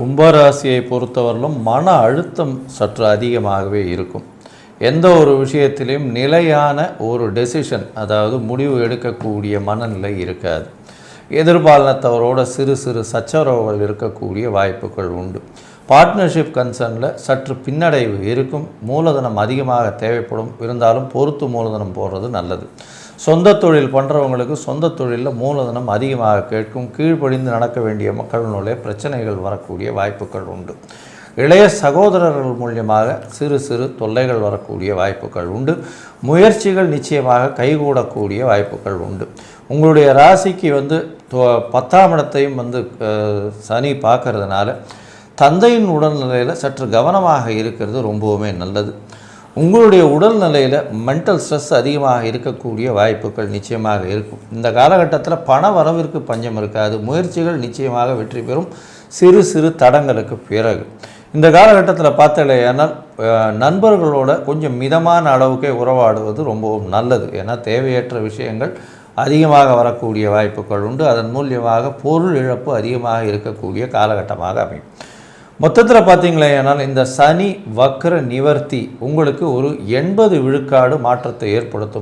கும்பராசியை பொறுத்தவரையிலும் மன அழுத்தம் சற்று அதிகமாகவே இருக்கும். எந்த ஒரு விஷயத்திலையும் நிலையான ஒரு டெசிஷன் அதாவது முடிவு எடுக்கக்கூடிய மனநிலை இருக்காது. எதிர்பாலனத்தவரோட சிறு சிறு சச்சரவுகள் இருக்கக்கூடிய வாய்ப்புகள் உண்டு. பார்ட்னர்ஷிப் கன்சர்னில் சற்று பின்னடைவு இருக்கும். மூலதனம் அதிகமாக தேவைப்படும். இருந்தாலும் பொறுத்து மூலதனம் போடுறது நல்லது. சொந்த தொழில் பண்ணுறவங்களுக்கு சொந்த தொழிலில் மூலதனம் அதிகமாக கேட்கும் கீழ்ப்படிந்து நடக்க வேண்டிய மக்களினுடைய பிரச்சனைகள் வரக்கூடிய வாய்ப்புகள் உண்டு. இளைய சகோதரர்கள் மூலியமாக சிறு சிறு தொல்லைகள் வரக்கூடிய வாய்ப்புகள் உண்டு. முயற்சிகள் நிச்சயமாக கைகூடக்கூடிய வாய்ப்புகள் உண்டு. உங்களுடைய ராசிக்கு வந்து தொ- பத்தாம் இடத்தையும் வந்து சனி பார்க்கறதுனால தந்தையின் உடல்நிலையில் சற்று கவனமாக இருக்கிறது ரொம்பவுமே நல்லது. உங்களுடைய உடல்நிலையில் மென்டல் ஸ்ட்ரெஸ் அதிகமாக இருக்கக்கூடிய வாய்ப்புகள் நிச்சயமாக இருக்கும். இந்த காலகட்டத்தில் பண வரவிற்கு பஞ்சம் இருக்காது. முயற்சிகள் நிச்சயமாக வெற்றி பெறும். சிறு சிறு தடங்களுக்கு பிறகு. இந்த காலகட்டத்தில் பார்த்தலையானால் நண்பர்களோட கொஞ்சம் மிதமான அளவுக்கே உறவாடுவது ரொம்பவும் நல்லது. ஏன்னா தேவையற்ற விஷயங்கள் அதிகமாக வரக்கூடிய வாய்ப்புகள் உண்டு. அதன் மூலியமாக பொருள் இழப்பு அதிகமாக இருக்கக்கூடிய காலகட்டமாக அமையும். மொத்தத்தில் பார்த்தீங்களேனால் இந்த சனி வக்ர நிவர்த்தி உங்களுக்கு ஒரு எண்பது விழுக்காடு மாற்றத்தை ஏற்படுத்தும்.